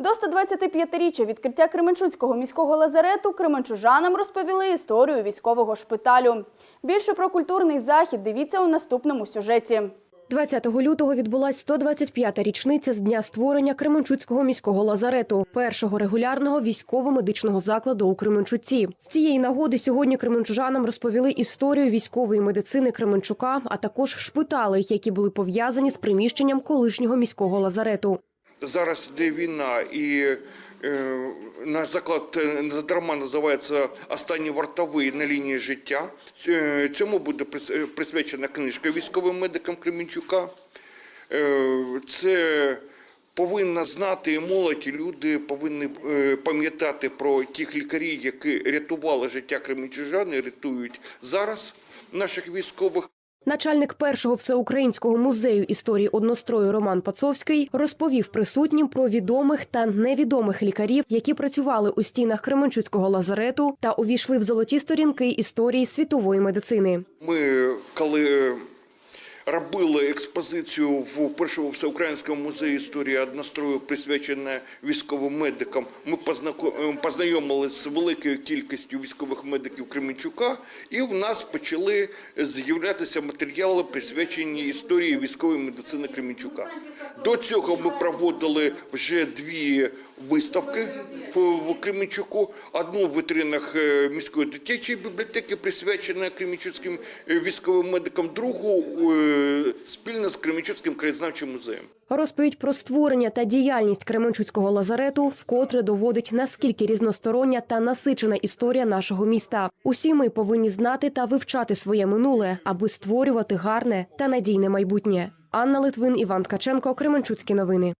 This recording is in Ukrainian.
До 125-річчя відкриття Кременчуцького міського лазарету кременчужанам розповіли історію військового шпиталю. Більше про культурний захід дивіться у наступному сюжеті. 20 лютого відбулась 125-та річниця з дня створення Кременчуцького міського лазарету, першого регулярного військово-медичного закладу у Кременчуці. З цієї нагоди сьогодні кременчужанам розповіли історію військової медицини Кременчука, а також шпиталей, які були пов'язані з приміщенням колишнього міського лазарету. Зараз йде війна, і е, наш заклад е, дарма називається Останній вартовий на лінії життя. Е, Цьому буде прис- присвячена книжка військовим медикам Кременчука. Це повинна знати молодь, люди повинні пам'ятати про тих лікарів, які рятували життя кременчужан і рятують зараз наших військових. Начальник першого всеукраїнського музею історії однострою Роман Пацовський розповів присутнім про відомих та невідомих лікарів, які працювали у стінах Кременчуцького лазарету та увійшли в золоті сторінки історії світової медицини. Ми коли робили експозицію в першому всеукраїнському музеї історії однострою, присвячене військовим медикам, ми познако- познайомилися з великою кількістю військових медиків Кременчука, і в нас почали з'являтися матеріали, присвячені історії військової медицини Кременчука. До цього ми проводили вже дві виставки в, Кременчуку. Одну в витринах е, міської дитячої бібліотеки, присвячена Кременчуцьким е, військовим медикам, другу е, спільно з Кременчуцьким краєзнавчим музеєм. Розповідь про створення та діяльність Кременчуцького лазарету вкотре доводить наскільки різностороння та насичена історія нашого міста. Усі ми повинні знати та вивчати своє минуле, аби створювати гарне та надійне майбутнє. Анна Литвин, Іван Ткаченко, Кременчуцькі новини.